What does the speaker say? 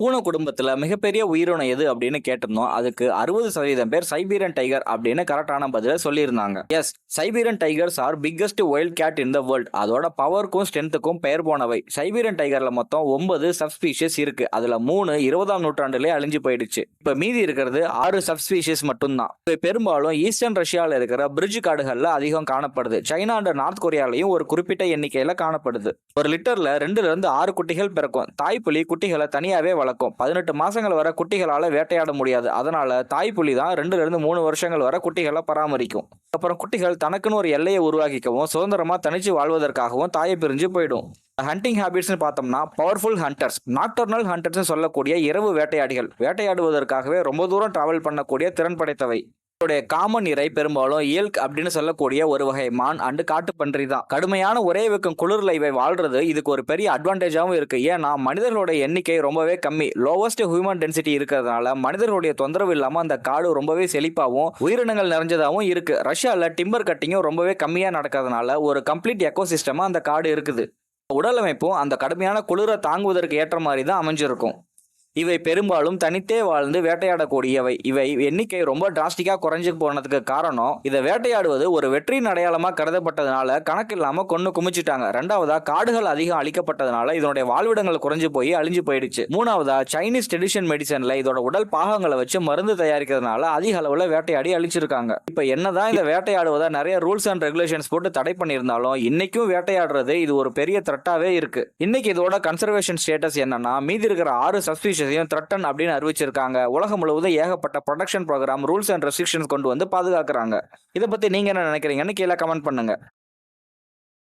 பூனை குடும்பத்தில் மிகப்பெரிய உயிரினம் எது அப்படின்னு கேட்டிருந்தோம். அதுக்கு அறுபது சதவீதம் பேர் சைபீரியன் டைகர் அப்படின்னு கரெக்டான பதில சொல்லியிருந்தாங்க. Yes Siberian tigers are biggest wild cat in the world அதோட பவருக்கும் ஸ்ட்ரென்த்துக்கும் பெயர் போனவை. சைபீரியன் டைகர்ல மொத்தம் ஒன்பது சப்ஸ்பீஷியஸ் இருக்கு. அதுல மூணு இருபதாம் நூற்றாண்டுலேயே அழிஞ்சு போயிடுச்சு. இப்ப மீதி இருக்கிறது ஆறு சப்ஸ்பீஷியஸ் மட்டும்தான். பெரும்பாலும் ஈஸ்டர்ன் ரஷ்யாவில் இருக்கிற பிரிட்ஜ் காடுகள்ல அதிகம் காணப்படுது. சைனா அண்ட் நார்த் கொரியாலையும் ஒரு குறிப்பிட்ட எண்ணிக்கையில காணப்படுது. ஒரு லிட்டர்ல ரெண்டுல இருந்து ஆறு குட்டிகள் பிறக்கும். தாய்ப்புலி குட்டிகளை தனியாவே வளர்க்கும் பதினெட்டு மாதங்கள் வர குட்டிகளால் வேட்டையாட முடியாது. அதனால தாய்ப்புலி தான் ரெண்டுலேருந்து மூணு வருஷங்கள் வர குட்டிகளை பராமரிக்கும். அப்புறம் குட்டிகள் தனக்குன்னு ஒரு எல்லையை உருவாக்கிக்கவும் சுதந்திரமாக தனிச்சு வாழ்வதற்காகவும் தாயை பிரிஞ்சு போயிடும். ஹண்டிங் ஹேபிட்ஸ்னு பார்த்தோம்னா பவர்ஃபுல் ஹண்டர்ஸ் நாக்டர்னல் ஹண்டர்ஸ்னு சொல்லக்கூடிய இரவு வேட்டையாடிகள். வேட்டையாடுவதற்காகவே ரொம்ப தூரம் டிராவல் பண்ணக்கூடிய திறன் படைத்தவை. இதோடைய காமன் இறை பெரும்பாலும் இயல்க் அப்படின்னு சொல்லக்கூடிய ஒரு வகை மான் அண்டு காட்டுப்பன்றி தான். கடுமையான ஒரே வைக்கும் குளிர்ல இவை வாழ்றது இதுக்கு ஒரு பெரிய அட்வான்டேஜாகவும் இருக்கு. ஏன்னா மனிதர்களோட எண்ணிக்கை ரொம்பவே கம்மி. லோவஸ்ட் ஹியூமன் டென்சிட்டி இருக்கிறதுனால மனிதர்களுடைய தொந்தரவு இல்லாம அந்த காடு ரொம்பவே செழிப்பாகவும் உயிரினங்கள் நிறைஞ்சதாகவும் இருக்கு. ரஷ்யாவில் டிம்பர் கட்டிங்கும் ரொம்பவே கம்மியா நடக்கிறதுனால ஒரு கம்ப்ளீட் எக்கோசிஸ்டமா அந்த காடு இருக்குது. உடல் அமைப்பும் அந்த கடுமையான குளிரை தாங்குவதற்கு ஏற்ற மாதிரி தான் அமைஞ்சிருக்கும். இவை பெரும்பாலும் தனித்தே வாழ்ந்து வேட்டையாடக்கூடியவை. இவை எண்ணிக்கை ரொம்ப டிராஸ்டிக்கா குறைஞ்சு போனதுக்கு காரணம் இதை வேட்டையாடுவது ஒரு வெற்றியின் அடையாளமா கருதப்பட்டதுனால கணக்கு இல்லாம கொண்டு குமிச்சிட்டாங்க. ரெண்டாவதா காடுகள் அதிகம் அழிக்கப்பட்டதுனால இதனுடைய வாழ்விடங்கள் குறைஞ்சு போய் அழிஞ்சு போயிடுச்சு. மூணாவதா சைனீஸ் ட்ரெடிஷன் மெடிசன்ல இதோட உடல் பாகங்களை வச்சு மருந்து தயாரிக்கிறதுனால அதிக அளவுல வேட்டையாடி அழிச்சிருக்காங்க. இப்ப என்னதான் இந்த வேட்டையாடுவதை நிறைய ரூல்ஸ் அண்ட் ரெகுலேஷன்ஸ் போட்டு தடை பண்ணியிருந்தாலும் இன்னைக்கும் வேட்டையாடுறது இது ஒரு பெரிய த்ரெட்டாவே இருக்கு. இன்னைக்கு இதோட கன்சர்வேஷன் ஸ்டேட்டஸ் என்னன்னா மீதி இருக்கிற ஆறு விஷயத்தையும் த்ரெட்டன் அப்படின்னு அறிவிச்சிருக்காங்க. உலகம் முழுவதும் ஏகப்பட்ட production program rules and restrictions கொண்டு வந்து பாதுகாக்கிறாங்க. இதை பத்தி நீங்க என்ன நினைக்கிறீங்கன்னு கீழே கமெண்ட் பண்ணுங்க.